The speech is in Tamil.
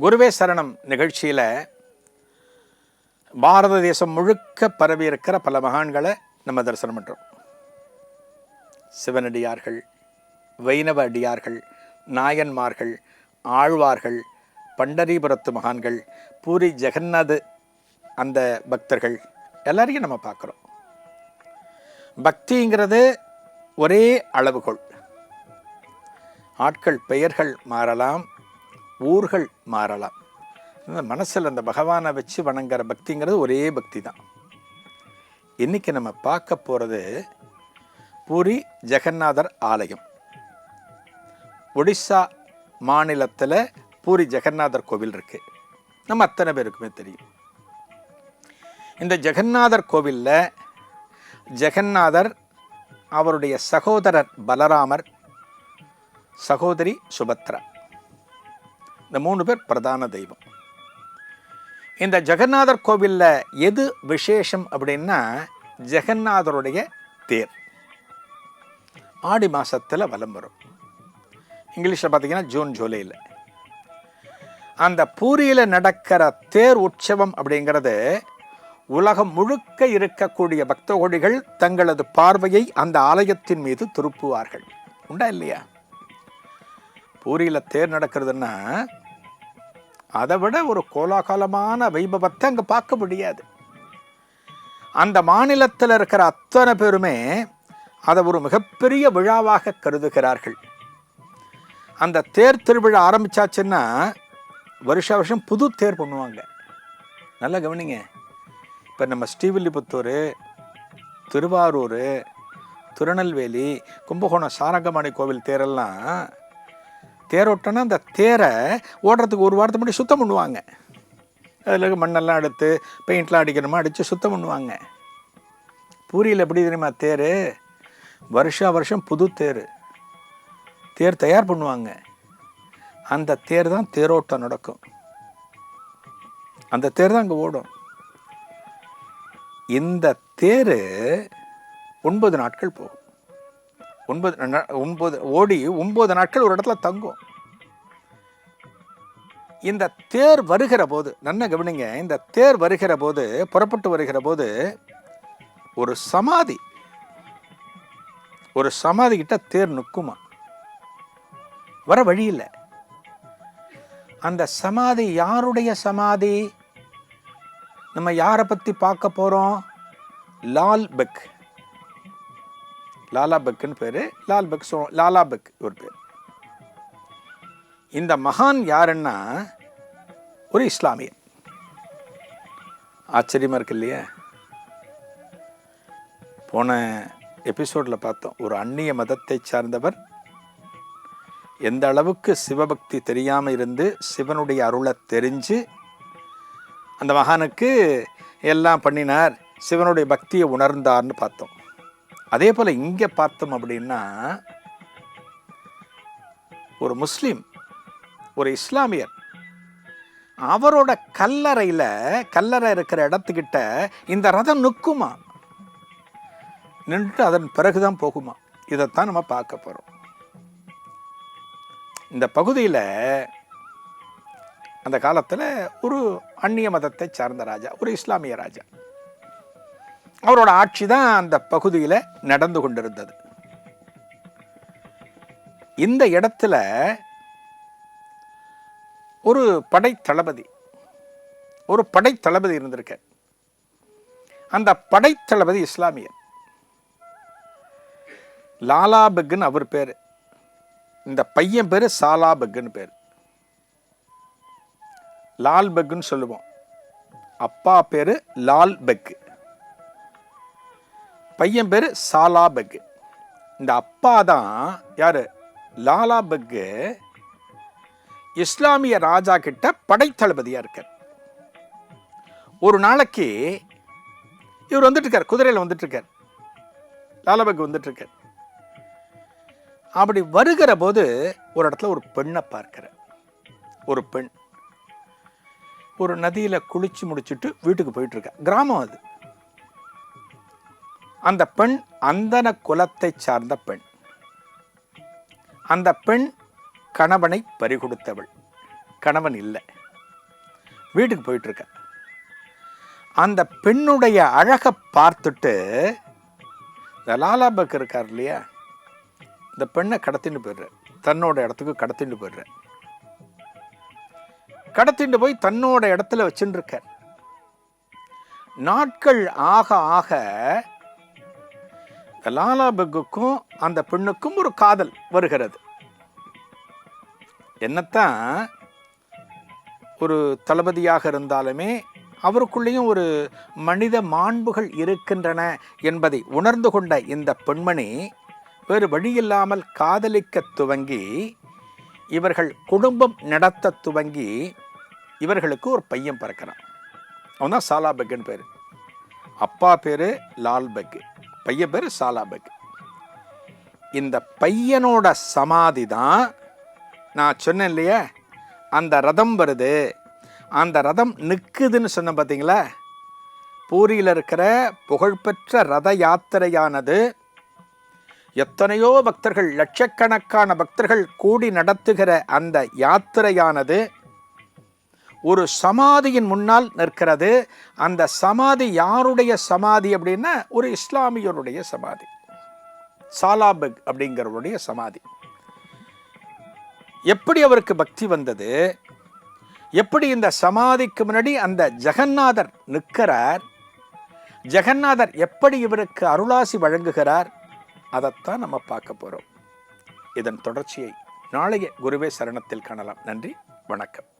குருவே சரணம் நிகழ்ச்சியில் பாரத தேசம் முழுக்க பரவி இருக்கிற பல மகான்களை நம்ம தரிசனம் பண்ணுறோம் சிவனடியார்கள் வைணவ அடியார்கள் நாயன்மார்கள் ஆழ்வார்கள் பண்டரிபுரத்து மகான்கள் பூரி ஜெகநாத் அந்த பக்தர்கள் எல்லாரையும் நம்ம பார்க்குறோம். பக்திங்கிறது ஒரே அளவுகோல். ஆட்கள் பெயர்கள் மாறலாம் ஊர்கள் மாறலாம். இந்த மனசில் அந்த பகவானை வச்சு வணங்குற பக்திங்கிறது ஒரே பக்தி தான். இன்றைக்கி நம்ம பார்க்க போகிறது பூரி ஜெகநாதர் ஆலயம். ஒடிசா மாநிலத்தில் பூரி ஜெகநாதர் கோவில் இருக்குது நம்ம அத்தனை பேருக்குமே தெரியும். இந்த ஜெகநாதர் கோவிலில் ஜெகநாதர் அவருடைய சகோதரர் பலராமர் சகோதரி சுபத்ரா. இந்த மூணு பேர் பிரதான தெய்வம். இந்த ஜெகநாதர் கோவிலில் எது விசேஷம் அப்படின்னா ஜெகநாதருடைய தேர். ஆடி மாதத்தில் வலம் வரும். இங்கிலீஷில் பார்த்தீங்கன்னா ஜூன் ஜூலையில் அந்த பூரியில் நடக்கிற தேர் உற்சவம் அப்படிங்கிறது உலகம் முழுக்க இருக்கக்கூடிய பக்த கோடிகள் தங்களது பார்வையை அந்த ஆலயத்தின் மீது திருப்புவார்கள். உண்டா இல்லையா? பூரியில் தேர் நடக்கிறதுன்னா அதை விட ஒரு கோலாகலமான வைபவத்தை அங்கே பார்க்க முடியாது. அந்த மாநிலத்தில் இருக்கிற அத்தனை பேருமே அதை ஒரு மிகப்பெரிய விழாவாக கருதுகிறார்கள். அந்த தேர் திருவிழா ஆரம்பிச்சாச்சுன்னா வருஷ வருஷம் புது தேர் பண்ணுவாங்க. நல்லா கவனிங்க. இப்போ நம்ம ஸ்ரீவில்லிபுத்தூர் திருவாரூர் திருநெல்வேலி கும்பகோணம் சாரங்கமாணி கோவில் தேரெல்லாம் தேரோட்டம்னா அந்த தேரை ஓடுறதுக்கு ஒரு வாரத்துக்கு முன்னாடி சுத்தம் பண்ணுவாங்க. அதில் மண்ணெல்லாம் எடுத்து பெயிண்ட்லாம் அடிக்கணுமா அடித்து சுத்தம் பண்ணுவாங்க. பூரியில் எப்படி தெரியுமா தேர்? வருஷா வருஷம் புது தேர். தேர் தயார் பண்ணுவாங்க. அந்த தேர் தான் தேரோட்டம் நடக்கும். அந்த தேர் தான் அங்கே ஓடும். இந்த தேர் ஒன்பது நாட்கள் போகும். ஒன்பது ஒன்பது ஓடி ஒன்பது நாட்கள் ஒரு இடத்துல தங்கும். இந்த தேர் வருகிற போது நன்ன கவனிங்க இந்த தேர் வருகிற போது புறப்பட்டு வருகிற போது ஒரு சமாதி ஒரு சமாதி கிட்ட தேர் நிற்குமா? வர வழி இல்லை. அந்த சமாதி யாருடைய சமாதி? நம்ம யாரை பற்றி பார்க்க போகிறோம் லால் பெக். லாலா பக்குன்னு பேர். லால் பக் சோ லாலா பக் ஒரு பேர். இந்த மகான் யாருன்னா ஒரு இஸ்லாமியர் ஆச்சரியமாக இருக்கு இல்லையா? போன எபிசோடில் பார்த்தோம் ஒரு அந்நிய மதத்தை சார்ந்தவர் எந்த அளவுக்கு சிவபக்தி தெரியாமல் இருந்து சிவனுடைய அருளை தெரிஞ்சு அந்த மகானுக்கு எல்லாம் பண்ணினார் சிவனுடைய பக்தியை உணர்ந்தார்னு பார்த்தோம். அதே போல் இங்கே பார்த்தோம் அப்படின்னா ஒரு முஸ்லீம் ஒரு இஸ்லாமியர் அவரோட கல்லறையில் கல்லறை இருக்கிற இடத்துக்கிட்ட இந்த ரதம் நுக்குமா? நின்று அதன் பிறகுதான் போகுமா? இதைத்தான் நம்ம பார்க்க போகிறோம் இந்த பகுதியில் அந்த காலத்தில் ஒரு அந்நிய மதத்தை சார்ந்த ராஜா ஒரு இஸ்லாமிய ராஜா. அவரோட ஆட்சி தான் அந்த பகுதியில் நடந்து கொண்டிருந்தது. இந்த இடத்துல ஒரு படைத்தளபதி ஒரு படைத்தளபதி இருந்திருக்க அந்த படைத்தளபதி இஸ்லாமியர். லாலா பெக்குன்னு அவர் பேர். இந்த பையன் பேர் சாலா பெக்குன்னு பேர். லால் பெக்குன்னு சொல்லுவோம். அப்பா பேர் லால் பெக்கு பையன் பேர் சாலா பெக்கு இந்த அப்பா தான் யார்? லாலா பெக்கு இஸ்லாமிய ராஜா கிட்ட படைத்தளபதியாக இருக்கார். ஒரு நாளைக்கு இவர் வந்துட்டுருக்கார் குதிரையில் வந்துட்டுருக்கார் லாலா அப்படி வருகிற போது ஒரு இடத்துல ஒரு பெண்ணை பார்க்கிறார். ஒரு பெண். ஒரு நதியில் குளித்து முடிச்சுட்டு வீட்டுக்கு போயிட்டுருக்கா கிராமம் அது. அந்த பெண் அந்தன குலத்தை சார்ந்த பெண். அந்த பெண் கணவனை பறிகொடுத்தவள். கணவன் இல்லை. வீட்டுக்கு போயிட்டுருக்க. அந்த பெண்ணுடைய அழகை பார்த்துட்டு இந்த லாலாபக் இருக்கார் இல்லையா? இந்த பெண்ணை கடத்திட்டு போயிடுற தன்னோட இடத்துக்கு கடத்திட்டு போயிடுற கடத்திட்டு போய் தன்னோட இடத்துல வச்சுட்டு இருக்க நாட்கள் ஆக ஆக லாலா பெக்குக்கும் அந்த பெண்ணுக்கும் ஒரு காதல் வருகிறது. என்னத்தான் ஒரு தளபதியாக இருந்தாலுமே அவருக்குள்ளேயும் ஒரு மனித மாண்புகள் இருக்கின்றன என்பதை உணர்ந்து கொண்ட இந்த பெண்மணி வேறு வழியில்லாமல் காதலிக்க துவங்கி இவர்கள் குடும்பம் நடத்த துவங்கி இவர்களுக்கு ஒரு பையன் பிறக்கிறான். அவன் தான் சாலாபெக்குன்னு பேர். அப்பா பேர் லால் பெக்கு பையன் பேர் சாலாபெக். இந்த பையனோட சமாதி தான் நான் சொன்னேன் இல்லையா அந்த ரதம் வருது. அந்த ரதம் நிற்குதுன்னு சொன்ன பார்த்தீங்களா பூரியில் இருக்கிற புகழ்பெற்ற ரத யாத்திரையானது எத்தனையோ பக்தர்கள் லட்சக்கணக்கான பக்தர்கள் கூடி நடத்துகிற அந்த யாத்திரையானது ஒரு சமாதியின் முன்னால் நிற்கிறது. அந்த சமாதி யாருடைய சமாதி அப்படின்னா ஒரு இஸ்லாமியருடைய சமாதி. சாலாபெக் அப்படிங்கிறவருடைய சமாதி. எப்படி அவருக்கு பக்தி வந்தது? எப்படி இந்த சமாதிக்கு முன்னாடி அந்த ஜெகநாதர் நிற்கிறார்? ஜெகநாதர் எப்படி இவருக்கு அருளாசி வழங்குகிறார்? அதைத்தான் நம்ம பார்க்க போகிறோம் இதன் தொடர்ச்சியை நாளைய குருவே சரணத்தில் காணலாம். நன்றி வணக்கம்.